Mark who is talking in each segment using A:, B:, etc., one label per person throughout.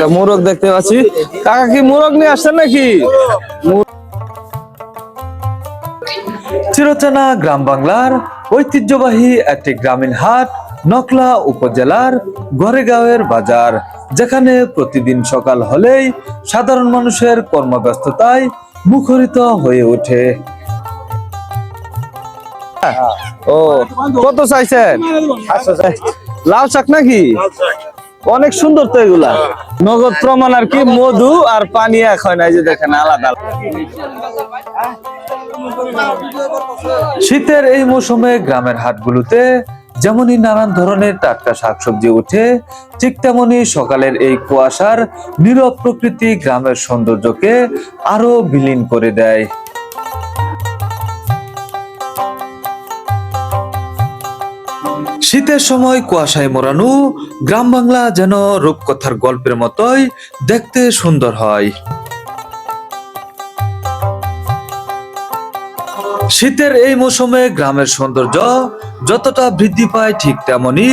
A: একটা মোরগ দেখতে পাচ্ছি। কাকা কি মোরগ নিয়ে আসছেন নাকি?
B: চিরচেনা গ্রাম বাংলার ঐতিহ্যবাহী একটি গ্রামীণ হাট নকলা উপজেলার গড়েগাঁওয়ের বাজার যেখানে প্রতিদিন সকাল হলেই সাধারণ মানুষের কর্মব্যস্ততায় মুখরিত হয়ে ওঠে।
A: ও কত চাইছেন? লাল শাক নাকি? অনেক সুন্দর তো এগুলা। নগদ প্রমাণ আর কি, মধু আর পানি এক হয় না যে দেখেন, আলাদা
B: শীতের এই মৌসুমে গ্রামের হাটগুলোতে যেমনই নানান ধরনের টাটকা শাকসবজি ওঠে, ঠিক তেমনি সকালের এই কুয়াশার নীরব প্রকৃতি গ্রামের সৌন্দর্যকে আরও বিলীন করে দেয়। শীতের সময় কুয়াশায় মোড়ানো, গ্রাম বাংলা যেন রূপকথার গল্পের মতোই দেখতে সুন্দর হয়। শীতের এই মৌসুমে গ্রামের সৌন্দর্য যতটা বৃদ্ধি পায় ঠিক তেমনি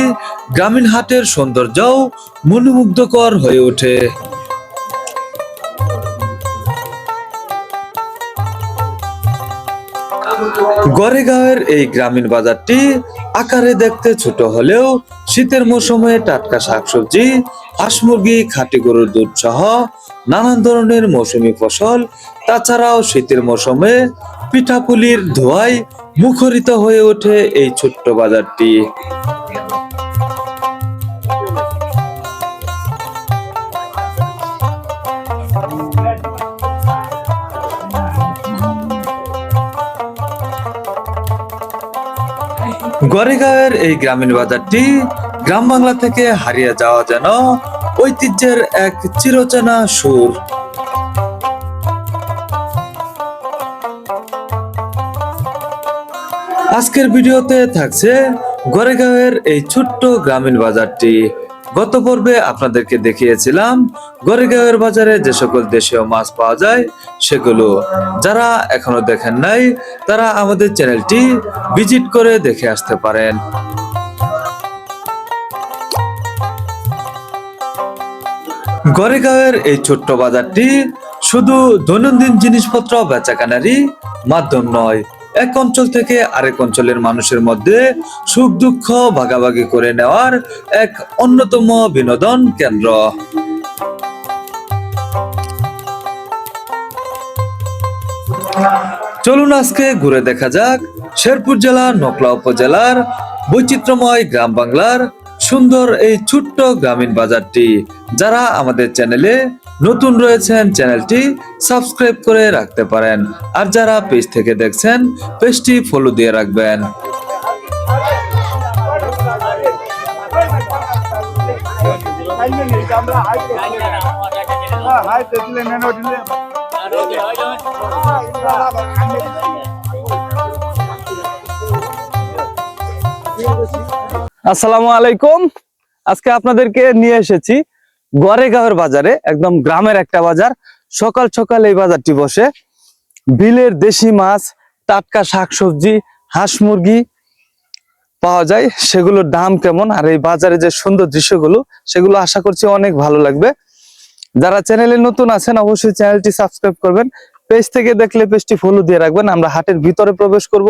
B: গ্রামীণ হাটের সৌন্দর্যও মনোমুগ্ধকর হয়ে ওঠে। গড়েগাঁওয়ের এই গ্রামীণ বাজারটি আকারে দেখতে ছোট হলেও শীতের মৌসুমে টাটকা শাকসবজি হাঁস মুরগি খাঁটি গরুর দুধ সহ নানান ধরনের মৌসুমি ফসল, তাছাড়াও শীতের মৌসুমে পিঠাপুলির ধোয়ায় মুখরিত হয়ে ওঠে এই ছোট্ট বাজারটি। গড়েগাঁওয়ের এই গ্রামীণ বাজারটি গ্রাম বাংলা থেকে হারিয়ে যাওয়া যেন ঐতিহ্যের এক চিরচেনা সুর। আজকের ভিডিওতে থাকছে গড়েগাঁওয়ের এই ছোট্ট গ্রামীণ বাজারটি। গত পর্বে আপনাদেরকে দেখিয়েছিলাম গড়েগাঁওয়ের বাজারে যে সকল দেশীয় মাছ পাওয়া যায়, সেগুলো যারা এখনও দেখেন নাই, তারা আমাদের চ্যানেলটি ভিজিট করে দেখে আসতে পারেন। গড়েগাঁওয়ের এই ছোট্ট বাজারটি শুধু দৈনন্দিন জিনিসপত্র বেচাকেনারই মাধ্যম নয়, এক অঞ্চল থেকে আরেক অঞ্চলের মানুষের মধ্যে সুখ দুঃখ ভাগাভাগি করে নেওয়ার এক অন্যতম বিনোদন কেন্দ্র। চলুন আজকে ঘুরে দেখা যাক শেরপুর জেলার নকলা উপজেলার বৈচিত্র্যময় গ্রাম বাংলার সুন্দর এই ছোট্ট গ্রামীণ বাজারটি। যারা আমাদের চ্যানেলে নতুন রয়েছেন, চ্যানেলটি সাবস্ক্রাইব করে রাখতে পারেন। আর যারা পেজ থেকে দেখছেন, পেজটি ফলো দিয়ে রাখবেন।
A: আসসালামু আলাইকুম। আজকে আপনাদেরকে নিয়ে এসেছি গড়েগাঁওয়ের বাজারে, একদম গ্রামের একটা বাজার। সকাল সকাল এই বাজারটি বসে। বিলের দেশি মাছ, টাটকা শাকসবজি, হাঁস মুরগি পাওয়া যায়। সেগুলোর দাম কেমন? আর এই বাজারে যে সুন্দর দৃশ্যগুলো, সেগুলো আশা করছি অনেক ভালো লাগবে। যারা চ্যানেলে নতুন আছেন, অবশ্যই চ্যানেলটি সাবস্ক্রাইব করবেন। পেজ থেকে দেখলে পেজটি ফলো দিয়ে রাখবেন। আমরা হাটের ভিতরে প্রবেশ করব।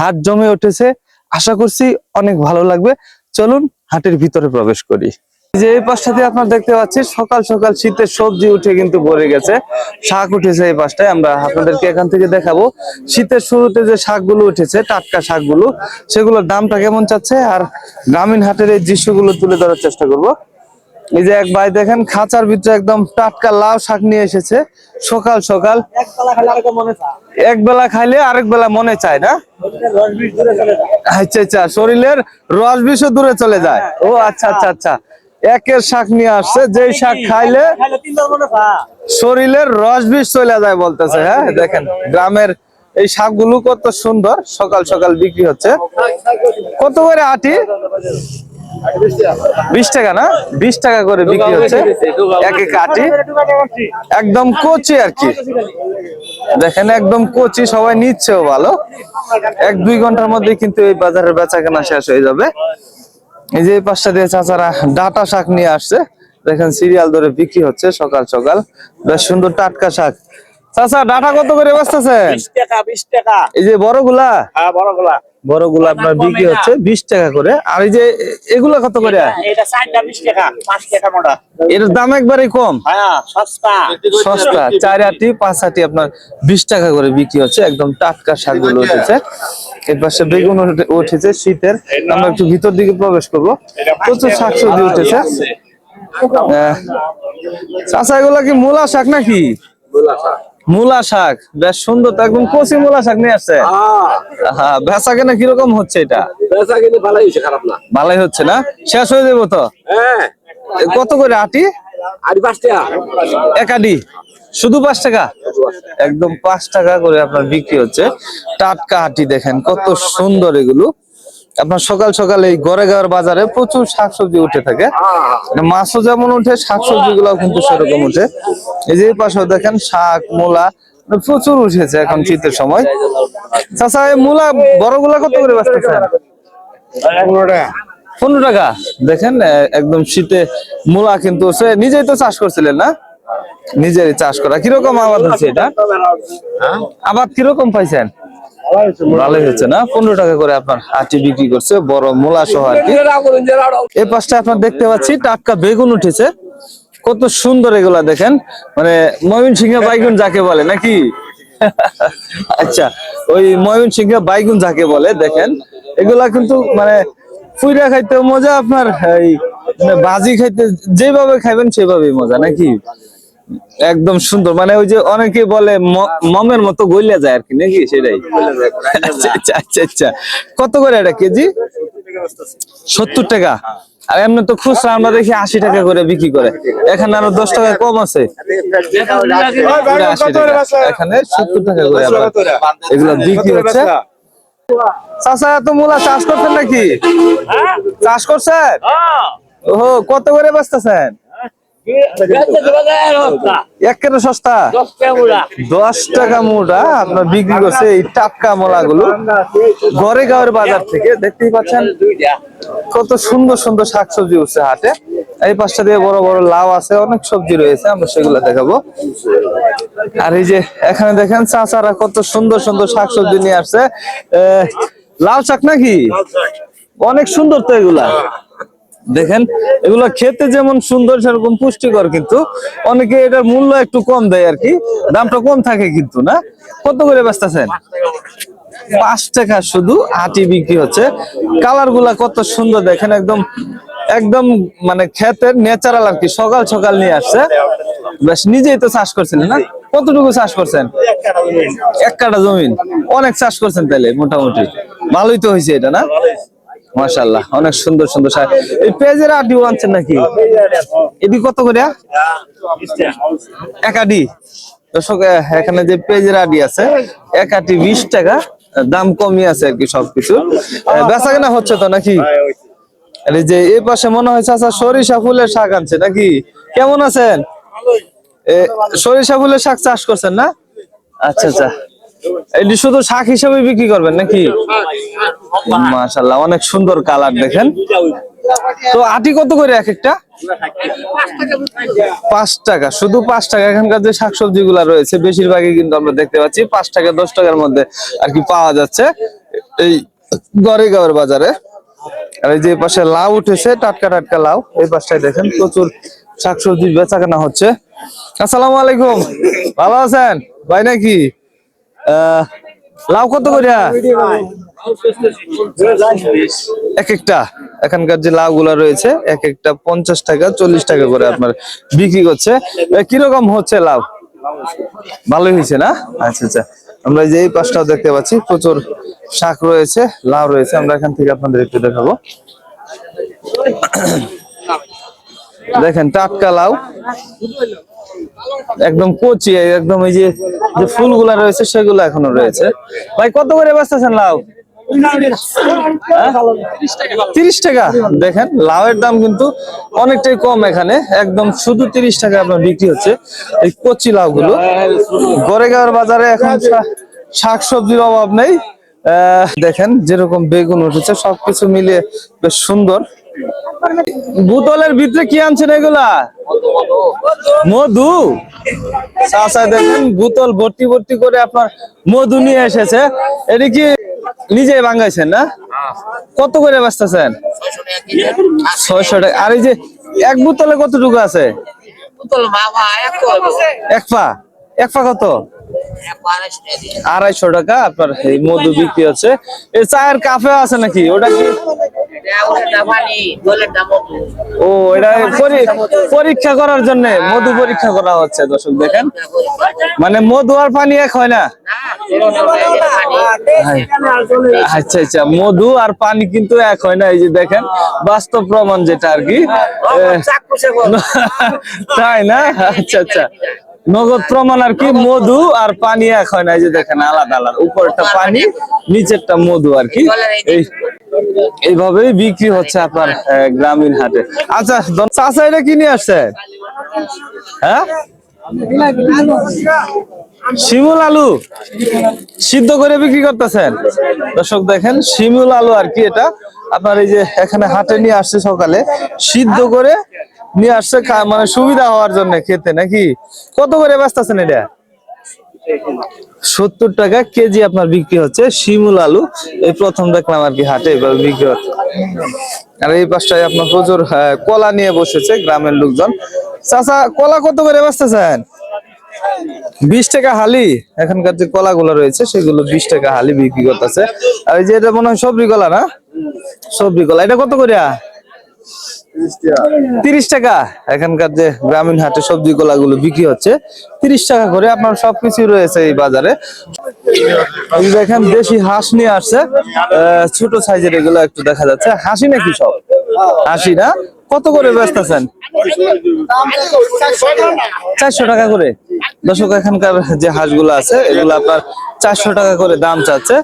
A: হাট জমে উঠেছে। আশা করছি অনেক ভালো লাগবে। চলুন হাটের ভিতরে প্রবেশ করি। যে এই পাশটাতে আপনার দেখতে পাচ্ছি সকাল সকাল শীতের সবজি উঠে কিন্তু ভরে গেছে। শাক উঠেছে এই পাশটায়। আমরা আপনাদেরকে এখান থেকে দেখাবো। শীতের শুরুতে যে শাকগুলো উঠেছে, টাটকা শাকগুলো, সেগুলোর দামটা কেমন চাচ্ছে? আর গ্রামীণ হাটের এই দৃশ্যগুলো তুলে ধরার চেষ্টা করব। এই যে এক ভাই দেখেন, খাঁচার ভিতরে একদম টাটকা লাউ শাক নিয়ে এসেছে। সকাল সকাল। এক বেলা খাইলে আরেক বেলা মনে চায় না? আচ্ছা আচ্ছা শরীরের রস বিষও দূরে চলে যায়। ও আচ্ছা আচ্ছা আচ্ছা। একের শাক নিয়ে আসছে, যেই শাক খাইলে শরীরের রস বিষ চলে যায় বলতেছে হ্যাঁ? দেখেন, গ্রামের এই শাকগুলো কত সুন্দর, সকাল সকাল বিক্রি হচ্ছে। কত করে আটি? বিশ টাকা না? বিশ টাকা করে বিক্রি হচ্ছে। এক এক আটি একদম কচি আর কি। দেখেন একদম কচি সবাই নিচ্ছেও ভালো। এক দুই ঘণ্টার মধ্যে কিন্তু এই বাজারের বেচা কেনা শেষ হয়ে যাবে। এই যে পাশটা দিয়ে চাচারা ডাটা শাক নিয়ে আসছে।
B: দেখেন সিরিয়াল ধরে বিক্রি হচ্ছে সকাল সকাল। বেশ সুন্দর টাটকা শাক। চাচা ডাটা কত করে বেচতেছেন
C: বিশ টাকা বিশ টাকা।
B: এই যে বড়গুলা?
C: হ্যাঁ বড়গুলা।
B: বড়গুলা আপনার বিক্রি হচ্ছে বিশ টাকা করে। আর এই যে এগুলা কত করে?
C: এটা চারটা বিশ টাকা পাঁচ টাকা মোটা।
B: এটার দাম একবারে কম?
C: হ্যাঁ সস্তা।
B: সস্তা। চার আটি পাঁচ আটি আপনার বিশ টাকা করে বিক্রি হচ্ছে। একদম টাটকা শাকগুলো উঠেছে। এর পাশে বেগুন উঠেছে শীতের। আমরা একটু ভিতর দিকে প্রবেশ করব। প্রচুর শাকসবজি উঠেছে। চাচা এগুলা কি মূলা শাক নাকি? মূলা শাক। বেশ সুন্দর তো একদম কচি মূলা শাক নিয়ে আসছে। হ্যাঁ বেচা কেনা কীরকম হচ্ছে এটা?
A: বেচা ভালোই হয়েছে খারাপ না।
B: ভালোই হচ্ছে না? শেষ হয়ে যাব তো?
A: হ্যাঁ।
B: কত করে আটি?
A: আর পাঁচ টাকা।
B: একাডি শুধু পাঁচ টাকা? একদম পাঁচ টাকা করে আপনার বিক্রি হচ্ছে। টাটকা হাটি দেখেন কত সুন্দর এগুলো। আপনার সকাল সকাল এই গড়েগাঁওয়ের বাজারে প্রচুর শাকসবজি উঠে থাকে। মানে মাছও যেমন উঠে শাকসবজি গুলাও কিন্তু সেরকম উঠে। এই যে পাশেও দেখেন শাক মূলা মানে প্রচুর উঠেছে এখন শীতের সময়। চাচা এই মূলা বড়গুলা কত করে বাঁচতেছেন? পনেরো টাকা। দেখেন একদম শীতে মূলা কিন্তু সে নিজেই তো চাষ করছিলেন না? নিজেরই চাষ করা। কীরকম আবাদ হচ্ছে এটা? আবাদ কীরকম পাইছেন? ভালোই হচ্ছে না? পনেরো টাকা করে আপনার বিক্রি করছে বড় মূলা সহ আর কি। এই পাশটা আপনার দেখতে পাচ্ছি টাটকা বেগুন উঠেছে। কত সুন্দর এগুলা দেখেন। মানে ময়ূন সিংহে বাইগুন যাকে বলে নাকি? আচ্ছা ওই ময়ূন সিংহে বাইগুন যাকে বলে দেখেন। এগুলা কিন্তু মানে ফুইরা খাইতে মজা আপনার এই ভাজি খাইতে যেভাবে খাইবেন সেভাবেই মজা নাকি? একদম সুন্দর। মানে ওই যে অনেকে বলে মমের মতো গলিয়া যায় আর কি নাকি? সেটাই। আচ্ছা আচ্ছা আচ্ছা। কত করে এটা কেজি? সত্তর টাকা। আর এমনি তো খুচরা আমরা দেখি আশি টাকা করে বিক্রি করে। এখানে আরও দশ টাকা কম আছে। পুরো 80 টাকা। এখানে সত্তর টাকা করে এগুলো বিক্রি হচ্ছে। চাষা এত মূলা চাষ করছেন নাকি? চাষ করছেন? ওহো কত করে বেচতেছেন? একেবারে সস্তা? দশ টাকা মুড়া আপনার বিক্রি করছে এই টাটকা মোলা গুলো গড়ে গাঁয়ের বাজার থেকে দেখতেই পাচ্ছেন? কত সুন্দর সুন্দর শাকসবজি উঠছে হাটে। এই পাশটা দিয়ে বড় বড় লাউ আছে অনেক সবজি রয়েছে আমরা সেগুলো দেখাবো। আর এই যে এখানে দেখেন চাচারা কত সুন্দর সুন্দর শাকসবজি নিয়ে আসছে। লাল শাক নাকি? অনেক সুন্দর তো এগুলা। দেখেন, এগুলো খেতে যেমন সুন্দর, সেরকম পুষ্টিকর কিন্তু। অনেকে এটার মূল্য একটু কম দেয় আর কি। দামটা কম থাকে কিন্তু, না? কত করে বেচতেছেন? পাঁচ টাকা শুধু আটি বিক্রি হচ্ছে। কালারগুলা কত সুন্দর, দেখেন একদম একদম মানে ক্ষেতের ন্যাচারাল আর কি, সকাল সকাল নিয়ে আসছে। বেশ, নিজেই তো চাষ করছিলেন না? কতটুকু চাষ করছেন? এক কাটা জমিন অনেক চাষ করছেন তাহলে মোটামুটি। ভালোই তো হয়েছে এটা, না? মাশাল্লাহ অনেক সুন্দর সুন্দর শাক এই পেঁয়াজের আটিও আনছেন নাকি? এটি কত করে? এক আটি দর্শক এখানে যে পেঁয়াজের আটি আছে, এক আটি বিশ টাকা। দাম কমই আছে আর কি সবকিছু। বেচা কেনা হচ্ছে তো নাকি? আর যে এই পাশে মনে হয় চাচা সরিষা ফুলের শাক আনছে নাকি? কেমন আছেন? সরিষা ফুলের শাক চাষ করছেন না? আচ্ছা আচ্ছা। এটি শুধু শাক হিসেবে বিক্রি করবেন নাকি? মাশাল্লাহ অনেক সুন্দর কালার দেখেন। তো আটি কত করে এক একটা? পাঁচ টাকা শুধু পাঁচ টাকা। এখানকার যে শাকসবজি গুলা রয়েছে বেশিরভাগই কিন্তু আমরা দেখতে পাচ্ছি। পাঁচ টাকা দশ টাকার মধ্যে আর কি পাওয়া যাচ্ছে। এই গড়েগাঁওয়ের বাজারে। আর এই যে পাশে লাউ উঠেছে টাটকা টাটকা লাউ। এই পাশটায় দেখেন প্রচুর শাকসবজি বেচা কেনা হচ্ছে। আসসালামু আলাইকুম। ভালো আছেন? ভাই নাকি? আহ, লাউ কত করিয়া এক একটা, এখানকার যে লাউ গুলা রয়েছে, এক একটা পঞ্চাশ টাকা, চল্লিশ টাকা করে আপনার বিক্রি করছে। কীরকম হচ্ছে লাউ? ভালোই হয়েছে না? আচ্ছা আচ্ছা। আমরা যে এই পাশটাও দেখতে পাচ্ছি, প্রচুর শাক রয়েছে, লাউ রয়েছে। আমরা এখান থেকে আপনাদের একটু দেখাবো। দেখেন, টাটকা লাউ। একদম কচি, একদম এই যে যে ফুলগুলা রয়েছে, সেগুলো এখনও রয়েছে। ভাই, কত করে বেচতেছেন লাউ? তিরিশ টাকা। দেখেন, লাউয়ের দাম কিন্তু অনেকটাই কম এখানে। একদম শুধু তিরিশ টাকা আপনার বিক্রি হচ্ছে এই কচি লাউ গুলো গড়েগাঁওয়ের বাজারে এখন শাকসবজির অভাব নেই। দেখেন যেরকম বেগুন উঠেছে, সবকিছু মিলিয়ে বেশ সুন্দর। বোতলের ভিতরে কি আনছেন এগুলা? মধু। চাচা দেখেন, বোতল ভর্তি ভর্তি করে আপনার মধু নিয়ে এসেছে। এটা কি নিজে বাঙ্গাইছেন না? কত করে বাঁচতেছেন? ছয়শো টাকা আর এই যে এক বোতলে কতটুকু আছে? এক পা এক পা? কত? আড়াইশো টাকা আপনার এই মধু বিক্রি হচ্ছে। এই চায়ের কাফে আছে নাকি? ওটা কি? ও এটা পরি- পরীক্ষা করার জন্য মধু পরীক্ষা করা হচ্ছে দর্শক দেখেন। মানে মধু আর পানি এক হয় না। আচ্ছা আচ্ছা মধু আর পানি কিন্তু এক হয় না এই যে দেখেন বাস্তব প্রমাণ যেটা আর কি। তাই না? আচ্ছা আচ্ছা। নগদ প্রমাণ আর কি মধু আর পানি এক হয় না এই যে দেখেন আলাদা আলাদা। উপরটা পানি নিচেরটা মধু আর কি। এই এইভাবেই বিক্রি হচ্ছে আপনার গ্রামীণ হাটে। আচ্ছা এটা কি নিয়ে আসছে? হ্যাঁ? শিমুল আলু সিদ্ধ করে বিক্রি করতেছেন। দর্শক দেখেন শিমুল আলু আর কি এটা? আপনার এই যে এখানে হাটে নিয়ে আসছে সকালে সিদ্ধ করে নিয়ে আসছে মানে সুবিধা হওয়ার জন্য খেতে নাকি? কত করে ব্যস্তাছেন এটা? সত্তর টাকা কেজি আপনার বিক্রি হচ্ছে শিমুল আলু। এই প্রথম দেখলাম আর কি হাটে এবার বিক্রি হচ্ছে। আর এই পাশটায় আপনার প্রচুর আহ, কলা নিয়ে বসেছে গ্রামের লোকজন। চাচা কলা কত করে বেচতেছেন? বিশ টাকা হালি। এখানকার যে কলা গুলো রয়েছে সেগুলো বিশ টাকা হালি বিক্রি করতেছে। আর এই যে এটা মনে হয় সবজি কলা না? সবজি কলা। এটা কত করিয়া? তিরিশ টাকা। এখানকার যে গ্রামীণ হাটে সবজি কলা গুলো বিক্রি হচ্ছে। তিরিশ টাকা করে আপনার সবকিছু রয়েছে এই বাজারে। দেখেন দেশি হাঁস নিয়ে আসছে। ছোট সাইজের এগুলো একটু দেখা যাচ্ছে। হাসি নাকি সব? হাসি না? কত করে ব্যস্ত আছেন? চারশো টাকা করে। দর্শক, এখানকার যে হাঁসগুলো আছে, এগুলো আপনার চারশো টাকা করে দাম চাচ্ছে।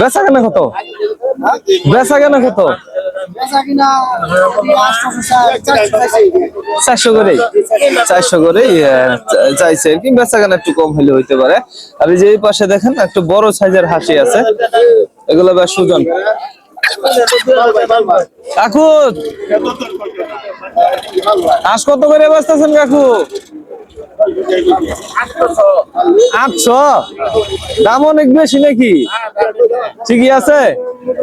B: বেচা কেন কত? বেচা কেন কত? চারশো করে চারশো করে চাইছে কি। বেচা কেন একটু কম হলে হইতে পারে। আর যে পাশে দেখেন, একটু বড় সাইজের হাসি আছে। এগুলো বেশ সুজন। কাকু হাঁস কত করে বাঁচতেছেন কাকু? আটশো? দাম অনেক বেশি নাকি? ঠিকই আছে?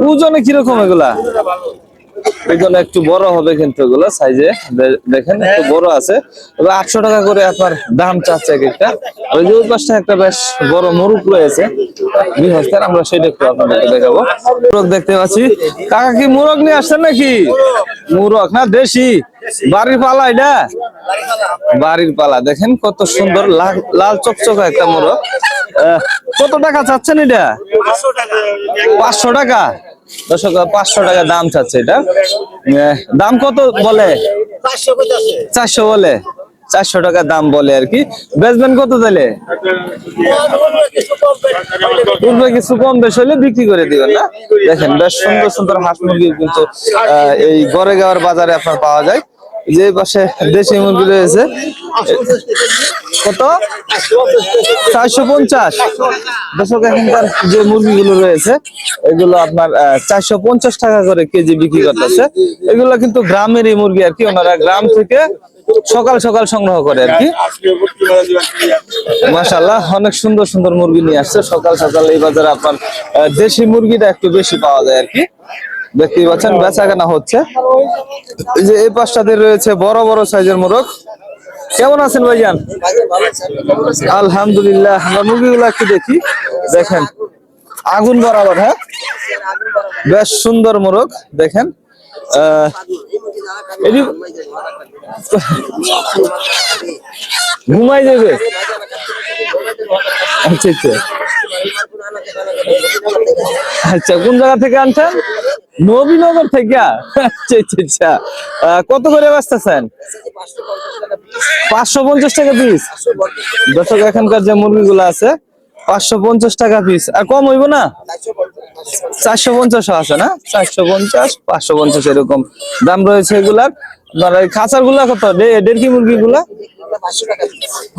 B: ওজনে কীরকম এগুলা? ওজন একটু বড় হবে কিন্তু এগুলো সাইজে দেখেন, একটু বড় আছে। তবে আটশো টাকা করে আপনার দাম চাচ্ছে এক একটা। ওই যে পাশটা একটা বেশ বড় মুরুক রয়েছে। বৃহস্পতি আমরা সেটা একটু আপনাদেরকে দেখাবো। মুরগ দেখতে পাচ্ছি। কাকা কি মুরগ নিয়ে আসছেন নাকি? মুরগ না, দেশি। বাড়ির পালা এটা? বাড়ির পালা। দেখেন কত সুন্দর লাল- চকচকা একটা মোরগ কত টাকা চাচ্ছেন এটা? পাঁচশো টাকা। দর্শক পাঁচশো টাকা দাম চাচ্ছে এটা। দাম কত বলে? চারশো বলে। চারশো টাকা দাম বলে আর কি। বেচবেন কত দিলে পূর্বে কিছু কম বেশ হলে বিক্রি করে দিবেন না? দেখেন বেশ সুন্দর সুন্দর হাঁস মুরগি কিন্তু আহ, এই গড়েগাঁওয়ের বাজারে আপনার পাওয়া যায়। যে পাশে দেশি মুরগি রয়েছে কত? চারশো পঞ্চাশ। দর্শক, এখানকার যে মুরগিগুলো রয়েছে, এগুলো আপনার চারশো পঞ্চাশ টাকা করে কেজি বিক্রি করতেছে। এগুলো কিন্তু গ্রামেরই মুরগি আর কি, ওনারা গ্রাম থেকে সকাল সকাল সংগ্রহ করে আর কি। মাশাল্লাহ অনেক সুন্দর সুন্দর মুরগি নিয়ে আসছে। সকাল সকাল এই বাজারে আপনার দেশি মুরগিটা একটু বেশি পাওয়া যায় আর কি। দেখতেই পাচ্ছেন বেচা কেনা হচ্ছে। এই যে এই পাশটাতে রয়েছে বড় বড় সাইজের মোরগ। কেমন আছেন ভাইজান? আলহামদুলিল্লাহ, আমরা মুরগিগুলো একটু দেখি। দেখেন, আগুন বরাবর হ্যাঁ? বেশ সুন্দর মোরগ, দেখেন। ঘুমাই যাবে? আচ্ছা আচ্ছা। আচ্ছা কোন জায়গা থেকে আনছেন? নবীনগর থেকে? আচ্ছা আচ্ছা আচ্ছা। কত করে বাঁচতেছেন? পাঁচশো পঞ্চাশ টাকা পিস দর্শক, এখানকার যে মুরগিগুলো আছে, পাঁচশো পঞ্চাশ টাকা পিস আর কম হইব না? চারশো পঞ্চাশ আছে না? চারশো পঞ্চাশ, পাঁচশো পঞ্চাশ এরকম দাম রয়েছে এগুলার। খাঁচারগুলা কত? ডে- দেড়কি মুরগি গুলা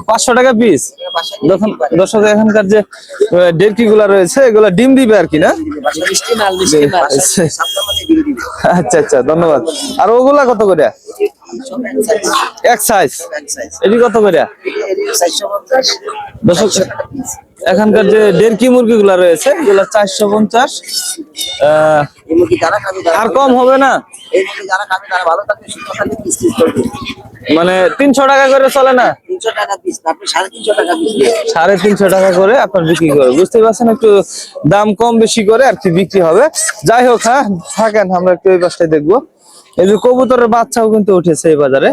B: পাঁচশো টাকা পিস দর্শক এখানকার যে ডেরকি গুলা রয়েছে এগুলা ডিম দিবে আর কি না? আচ্ছা আচ্ছা ধন্যবাদ। আর ওগুলা কত করে? এক সাইজ এটি কত করে? দর্শক এখানকার যে দেড়কি মুরগি গুলা রয়েছে এগুলা চারশো পঞ্চাশ। আহ, আর কম হবে না। মানে তিনশো টাকা করে চলে না? সাড়ে তিনশো টাকা করে আপনার বিক্রি করে বুঝতে পারছেন একটু দাম কম বেশি করে আর কি বিক্রি হবে। যাই হোক হ্যাঁ থাকেন আমরা একটু এই পাশটায় দেখব। এই যে কবুতরের বাচ্চাও কিন্তু উঠেছে এই বাজারে।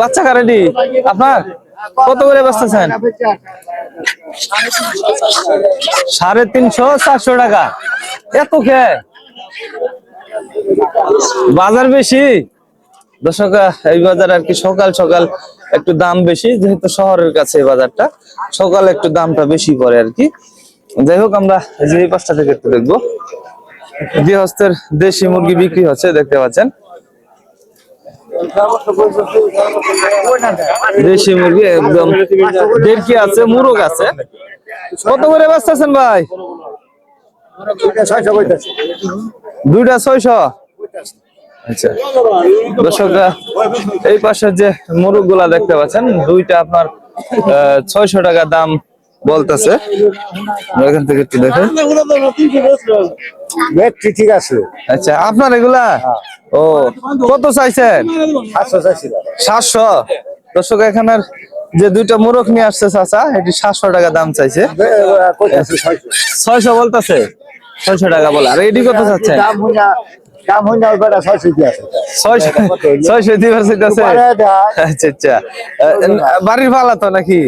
B: বাচ্চা কারেডি আপনার? কত করে বেচতেছেন? সাড়ে তিনশো চারশো টাকা। এত কে? বাজার বেশি? দর্শক, এই বাজার আর কি সকাল সকাল একটু দাম বেশি, যেহেতু শহরের কাছে বাজারটা, সকাল একটু দামটা বেশি পড়ে আর কি। যাই হোক, আমরা যে এই পাশটা থেকে একটু দেখব। গৃহস্থের দেশি মুরগি বিক্রি হচ্ছে, দেখতে পাচ্ছেন। দেশি মুরগি একদম দেড়কি আছে, মুরগ আছে। কত করে বেচতেছেন ভাই? দুইটা ছয়শো আচ্ছা। দর্শকরা এই পাশের যে মুরগগুলা দেখতে পাচ্ছেন দুইটা আপনার ছয়শো টাকা দাম বলতেছে। এখান থেকে একটু দেখেন।
C: ঠিক আছে।
B: আচ্ছা আপনার এগুলা? ও কত চাইছেন?
C: সাতশো
B: দর্শক এখানের যে দুইটা মুরগ নিয়ে আসছে চাচা এটি সাতশো টাকা দাম চাইছে। ছয়শো বলতেছে? ছয়শো টাকা বলে। আর এটি কত
C: দাম কি আছে।
B: দিবার
C: উপরে
B: আচ্ছা আচ্ছা। বাড়ির তো নাকি?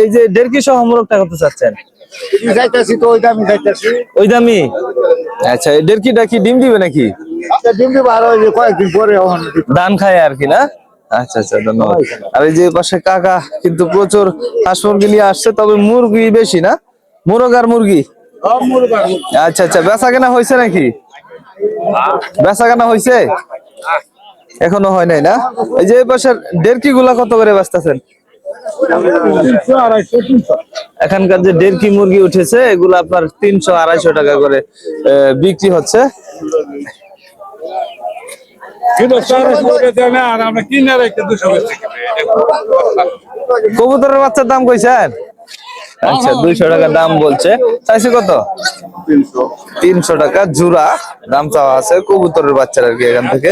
B: এই যে দেড় কি সহ মুরগটা কত চাচ্ছেন?
C: তুমি তো ওই দামি যাইতেছি।
B: ওই দামি আচ্ছা এই দেড় কিটা কি ডিম দিবে নাকি?
C: ডিম দিব আর ওই যে কয়েকদিন পরে
B: ধান খায় আর কি না? আচ্ছা আচ্ছা ধন্যবাদ। আর এই যে পাশে কাকা কিন্তু প্রচুর হাঁস মুরগি নিয়ে আসছে তবে মুরগি বেশি না? মুরগ আর মুরগি? আচ্ছা আচ্ছা বেচা কেনা হয়েছে নাকি? বেচা কেনা হয়েছে এখনও হয় নাই না? এই যে পাশের দেড়কি গুলা কত করে বেচতেছেন? এখানকার যে দেড়কি মুরগি উঠেছে এগুলো আপনার তিনশো আড়াইশো টাকা করে বিক্রি হচ্ছে। কবুতরের বাচ্চার দাম কইছেন? আচ্ছা দুইশো টাকা দাম বলছে। চাইছে কত? তিনশো। টাকা জুড়া দাম চাওয়া আছে কবুতরের বাচ্চার আর কি এখান থেকে।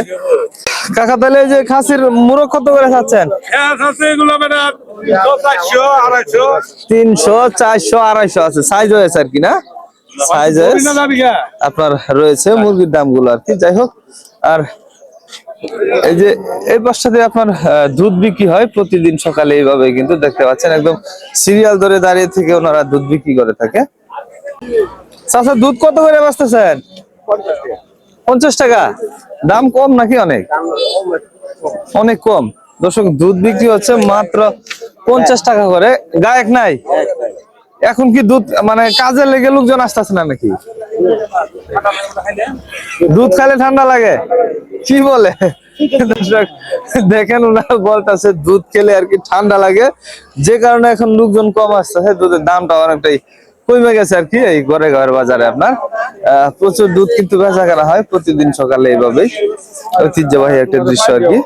B: কাকা তাহলে এই যে খাসির মুরগ কত করে খাচ্ছেন? তিনশো চারশো আড়াইশো। আছে। সাইজ হয়েছে আর কি না? সাইজ আপনার রয়েছে মুরগির দামগুলো আর কি। যাই হোক আর এই যে, এই পাশটাতে আপনার দুধ বিক্রি হয় প্রতিদিন সকালে এইভাবে কিন্তু দেখতে পাচ্ছেন। একদম সিরিয়াল ধরে দাঁড়িয়ে থেকে ওনারা দুধ বিক্রি করে থাকে। চাচা, দুধ কত করে বাঁচতেছেন? পঞ্চাশ টাকা। দাম কম নাকি অনেক? অনেক কম। দর্শক, দুধ বিক্রি হচ্ছে মাত্র পঞ্চাশ টাকা করে। গায়ক নাই। এখন কি দুধ মানে কাজে লেগে লোকজন আসতেছে না নাকি? দুধ খাইলে ঠান্ডা লাগে? কি বলে? দর্শক, দেখেন ওনারা বলতেছে দুধ খেলে আর কি ঠান্ডা লাগে। যে কারণে এখন লোকজন কম আসতেছে দুধের দামটা অনেকটাই কমে গেছে আর কি এই ঘরে ঘরের বাজারে আপনার। প্রচুর দুধ কিন্তু বেচা কেনা হয় প্রতিদিন সকালে এইভাবেই। ঐতিহ্যবাহী একটা দৃশ্য আর কি।